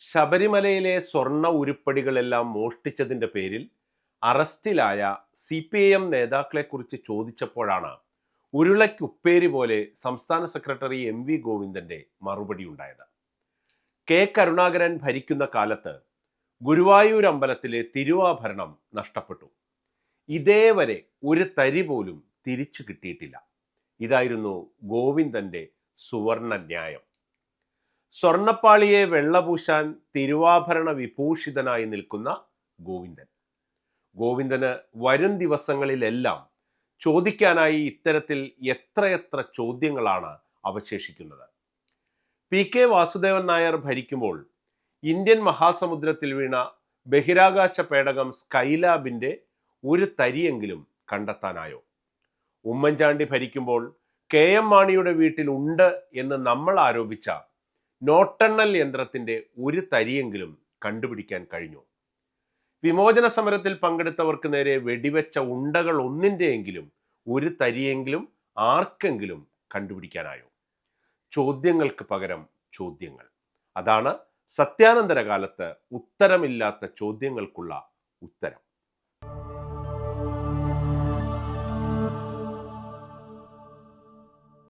ശബരിമലയിലെ സ്വർണ ഉരുപ്പടികളെല്ലാം മോഷ്ടിച്ചതിന്റെ പേരിൽ അറസ്റ്റിലായ സി പി ഐ എം നേതാക്കളെക്കുറിച്ച് ചോദിച്ചപ്പോഴാണ് ഉരുളയ്ക്കുപ്പേരി പോലെ സംസ്ഥാന സെക്രട്ടറി എം വി ഗോവിന്ദന്റെ മറുപടി ഉണ്ടായത്. കെ കരുണാകരൻ ഭരിക്കുന്ന കാലത്ത് ഗുരുവായൂർ അമ്പലത്തിലെ തിരുവാഭരണം നഷ്ടപ്പെട്ടു. ഇതേവരെ ഒരു തരി പോലും തിരിച്ചു കിട്ടിയിട്ടില്ല. ഇതായിരുന്നു ഗോവിന്ദന്റെ സുവർണ ന്യായം. സ്വർണപ്പാളിയെ വെള്ളപൂശാൻ തിരുവാഭരണ വിഭൂഷിതനായി നിൽക്കുന്ന ഗോവിന്ദൻ. ഗോവിന്ദന് വരും ദിവസങ്ങളിലെല്ലാം ചോദിക്കാനായി ഇത്തരത്തിൽ എത്രയെത്ര ചോദ്യങ്ങളാണ് അവശേഷിക്കുന്നത്. പി കെ വാസുദേവൻ നായർ ഭരിക്കുമ്പോൾ ഇന്ത്യൻ മഹാസമുദ്രത്തിൽ വീണ ബഹിരാകാശ പേടകം സ്കൈലാബിന്റെ ഒരു തരിയെങ്കിലും കണ്ടെത്താനായോ? ഉമ്മൻചാണ്ടി ഭരിക്കുമ്പോൾ കെ എം മാണിയുടെ വീട്ടിൽ ഉണ്ട് എന്ന് നമ്മൾ ആരോപിച്ച നോട്ടെണ്ണൽ യന്ത്രത്തിന്റെ ഒരു തരിയെങ്കിലും കണ്ടുപിടിക്കാൻ കഴിഞ്ഞു. വിമോചന സമരത്തിൽ പങ്കെടുത്തവർക്ക് നേരെ വെടിവെച്ച ഉണ്ടകൾ ഒന്നിന്റെയെങ്കിലും ഒരു തരിയെങ്കിലും ആർക്കെങ്കിലും കണ്ടുപിടിക്കാനായോ? ചോദ്യങ്ങൾക്ക് പകരം ചോദ്യങ്ങൾ. അതാണ് സത്യാനന്തര കാലത്ത് ഉത്തരമില്ലാത്ത ചോദ്യങ്ങൾക്കുള്ള ഉത്തരം.